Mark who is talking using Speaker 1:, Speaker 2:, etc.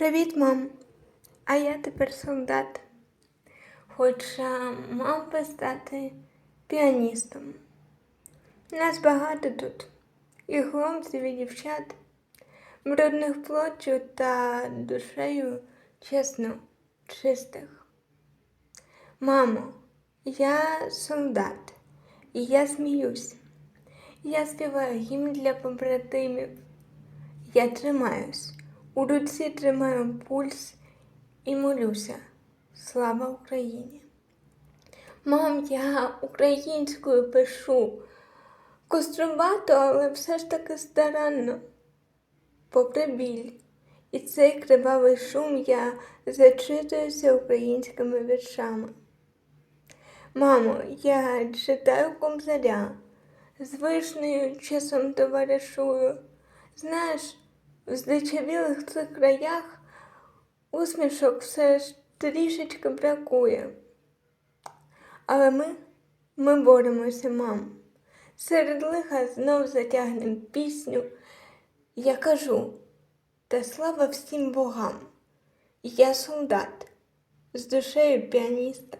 Speaker 1: Привіт, мам. А я тепер солдат. Хоча мав би стати піаністом. Нас багато тут. І хлопців, і дівчат, брудних плоттю та душею чесно, чистих. Мамо, я солдат, і я сміюсь. Я співаю гімн для побратимів. Я тримаюсь. У руці тримаю пульс і молюся. Слава Україні! Мам, я українською пишу. Кострубато, але все ж таки старанно. Попри біль. І цей кривавий шум я зачитуюся українськими віршами. Мамо, я читаю кобзаря, з вишнею часом товаришую. Знаєш, в здичавілих цих краях усмішок все ж трішечки бракує. Але ми, ми боремося, мам. Серед лиха знов затягнем пісню. Я кажу, та слава всім богам. Я солдат з душею піаніста.